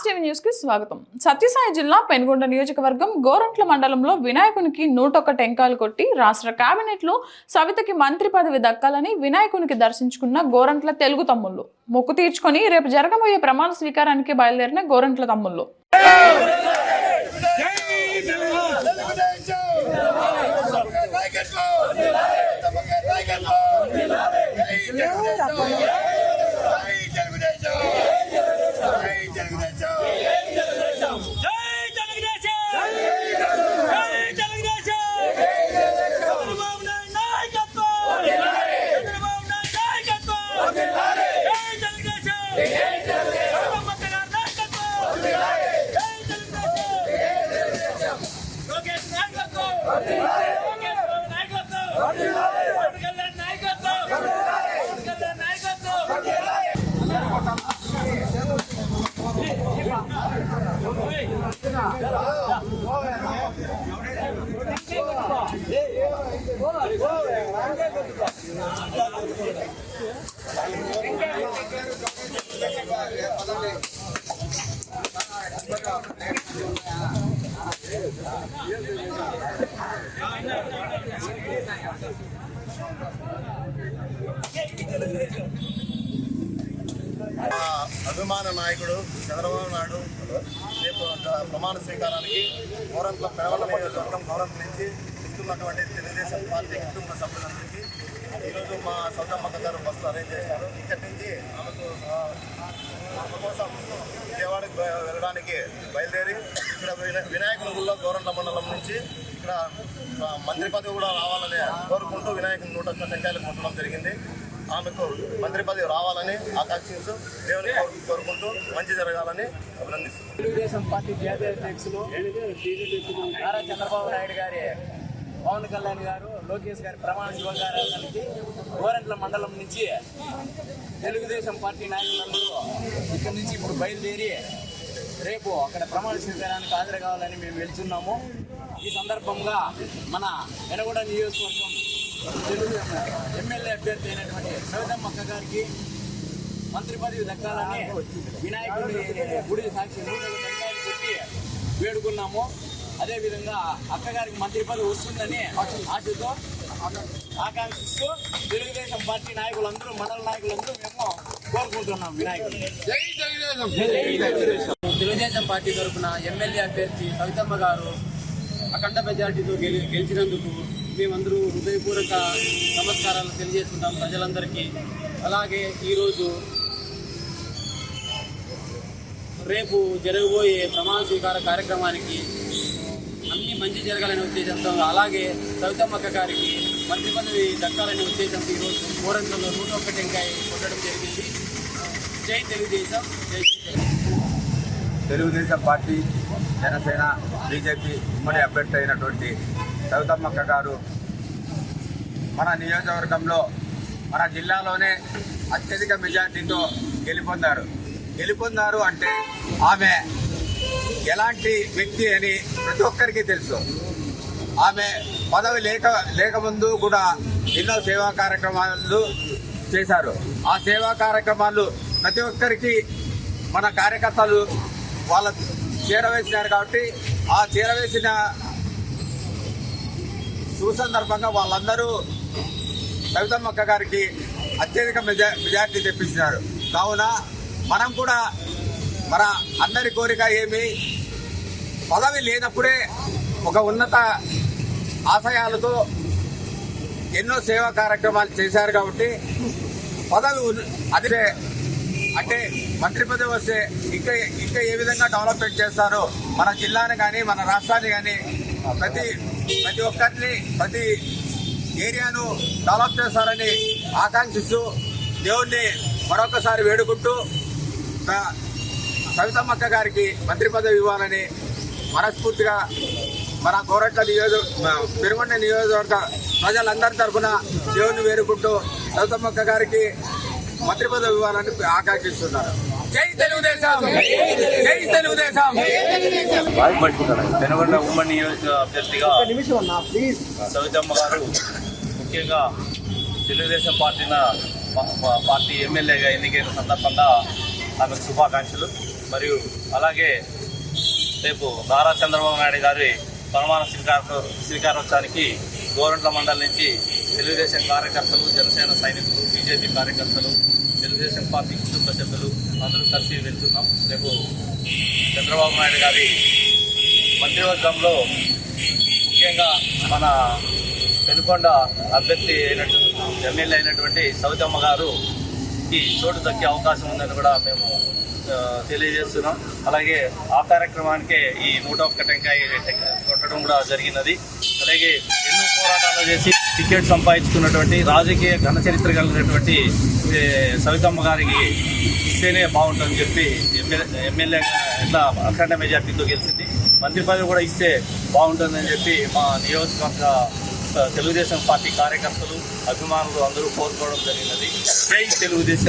Mass TV న్యూస్కి స్వాగతం సత్యసాయి జిల్లా పెనుగొండ నియోజకవర్గం గోరంట్ల మండలంలో వినాయకునికి నూటొక్క టెంకాయలు కొట్టి రాష్ట్ర కేబినెట్ సవితకి మంత్రి పదవి దక్కాలని వినాయకునికి దర్శించుకున్న గోరంట్ల తెలుగు తమ్ముళ్ళు మొక్కు తీర్చుకొని రేపు జరగబోయే ప్రమాణ స్వీకారానికి బయలుదేరిన గోరంట్ల తమ్ముళ్ళు అభిమాన నాయకుడు చంద్రబాబు నాయుడు రేపు ప్రమాణ స్వీకారానికి గౌరవ పెరవల నియోజకవర్గం గౌరవం నుంచి ఇస్తున్నటువంటి తెలుగుదేశం పార్టీ కుటుంబ సభ్యులందరికీ ఈరోజు మా సౌదమ్మక్క గారు బస్సులు అరేంజ్ చేశారు. ఇక్కడి నుంచి ఆమెకు ఆమె కోసం విజయవాడకి వెళ్ళడానికి బయలుదేరి ఇక్కడ వినా- వినాయకుని గుళ్ళో గౌరంట్ల మండలం నుంచి ఇక్కడ మంత్రి పదవి కూడా రావాలని కోరుకుంటూ వినాయకుని నూట టెంకాయలు కొట్టడం జరిగింది. ఆమెకు మంత్రి పదవి రావాలని ఆకాంక్షిస్తూ దేవుని కోరు- కోరుకుంటూ మంచి జరగాలని అభినందిస్తున్నాను తెలుగుదేశం పార్టీ జాతీయ అధ్యక్షులు నారా చంద్రబాబు నాయుడు గారి పవన్ కళ్యాణ్ గారు లోకేష్ గారి ప్రమాణ శుభకార్యానికి గోరంట్ల మండలం నుంచి తెలుగుదేశం పార్టీ నాయకులందరూ ఇక్కడి నుంచి ఇప్పుడు బయలుదేరి రేపు అక్కడ ప్రమాణ స్వీకారానికి హాజరు కావాలని మేము వెళ్తున్నాము. ఈ సందర్భంగా మన వెనగొండ నియోజకవర్గం తెలుగు ఎమ్మెల్యే అభ్యర్థి అయినటువంటి సవితమ్మక్క గారికి మంత్రి పదవి దక్కాలని వినాయకుడి గుడి సాక్షి నూనె వేడుకున్నాము. అదేవిధంగా అక్కగారికి మంత్రి పదవి వస్తుందని ఆశతో ఆకాంక్షిస్తూ తెలుగుదేశం పార్టీ నాయకులందరూ మండల నాయకులందరూ మేము కోరుకుంటున్నాం వినాయకుడిని తెలుగుదేశం పార్టీ తరఫున ఎమ్మెల్యే అభ్యర్థి సవితమ్మ గారు అఖండ మెజార్టీతో గెలి గెలిచినందుకు మేమందరూ హృదయపూర్వక నమస్కారాలు తెలియజేసుకుంటాం ప్రజలందరికీ. అలాగే ఈరోజు రేపు జరగబోయే ప్రమాణ స్వీకార కార్యక్రమానికి అన్ని మంచి జరగాలనే ఉద్దేశంతో అలాగే సవితమ్మక్క గారికి మంచి పదవి దక్కాలనే ఉద్దేశంతో ఈరోజు కోరంతంలో నూట ఒక్క టెంకాయ కొట్టడం జరిగింది. జై తెలుగుదేశం జై తెలుగుదేశం తెలుగుదేశం పార్టీ జనసేన బీజేపీ ఉమ్మడి అభ్యర్థి అయినటువంటి సవితమ్మక్క గారు మన నియోజకవర్గంలో మన జిల్లాలోనే అత్యధిక మెజార్టీతో గెలుపొందారు. గెలుపొందారు అంటే ఆమె ఎలాంటి వ్యక్తి అని ప్రతి ఒక్కరికి తెలుసు. ఆమె పదవి లేక లేకముందు కూడా ఎన్నో సేవా కార్యక్రమాలు చేశారు. ఆ సేవా కార్యక్రమాలు ప్రతి ఒక్కరికి మన కార్యకర్తలు వాళ్ళ చేరవేసినారు కాబట్టి ఆ చేరవేసిన సుసందర్భంగా వాళ్ళందరూ కవితమ్మక్క గారికి అత్యధిక మెజా మెజార్టీ తెప్పించినారు. కావున మనం కూడా మన అందరి కోరిక ఏమి? పదవి లేనప్పుడే ఒక ఉన్నత ఆశయాలతో ఎన్నో సేవా కార్యక్రమాలు చేశారు కాబట్టి పదవి అదే అంటే మంత్రి పదవి వస్తే ఇంకా ఇంకా ఏ విధంగా డెవలప్మెంట్ చేస్తారో మన జిల్లాని కానీ మన రాష్ట్రాన్ని కానీ ప్రతి ప్రతి ఒక్కరిని ప్రతి ఏరియాను డెవలప్ చేస్తారని ఆకాంక్షిస్తూ దేవుణ్ణి మరొకసారి వేడుకుంటూ సవితమ్మక్క గారికి మంత్రి పదవి ఇవ్వాలని మనస్ఫూర్తిగా మన గోరట్ల నియోజక పెరుగొండ నియోజకవర్గ ప్రజలందరి తరఫున దేవుని వేడుకుంటూ సవితమ్మక్క గారికి మంత్రి పదవి ఇవ్వాలని ఆకాంక్షిస్తున్నారు. జై తెలుగుదేశం! జై తెలుగుదేశం! పెనుగొండ ఉమ్మడి నియోజక అభ్యర్థిగా సవితమ్మ గారు ముఖ్యంగా తెలుగుదేశం పార్టీన పా- పార్టీ ఎమ్మెల్యేగా ఎన్నికైన సందర్భంగా ఆమెకు శుభాకాంక్షలు. మరియు అలాగే రేపు నారా చంద్రబాబు నాయుడు గారి ప్రమాణ స్వీకార స్వీకారోత్సవానికి గోరంట్ల మండలి నుంచి తెలుగుదేశం కార్యకర్తలు జనసేన సైనికులు బీజేపీ కార్యకర్తలు తెలుగుదేశం పార్టీ కుటుంబ సభ్యులు అందరూ కలిసి వెళ్తున్నాం. రేపు చంద్రబాబు నాయుడు గారి మంత్రివర్గంలో ముఖ్యంగా మన పెనుకొండ అభ్యర్థి అయినటువంటి ఎమ్మెల్యే అయినటువంటి సౌతమ్మ గారు ఈ చోటు దక్కే అవకాశం ఉందని కూడా మేము తెలియజేస్తున్నాం. అలాగే ఆ కార్యక్రమానికే ఈ నూట ఒక్క టెంకాయ కొట్టడం కూడా జరిగినది. అలాగే ఎన్నో పోరాటాలు చేసి టికెట్ సంపాదించుకున్నటువంటి రాజకీయ ఘన చరిత్ర కలిగినటువంటి సవితమ్మ గారికి ఇస్తేనే బాగుంటుందని చెప్పి ఎమ్మెల్యే ఎమ్మెల్యేగా ఎట్లా అఖండ మెజార్టీతో గెలిచింది. మంత్రి పదవి కూడా ఇస్తే బాగుంటుందని చెప్పి మా నియోజకవర్గ తెలుగుదేశం పార్టీ కార్యకర్తలు అభిమానులు అందరూ కోరుకోవడం జరిగినది. జై తెలుగుదేశం.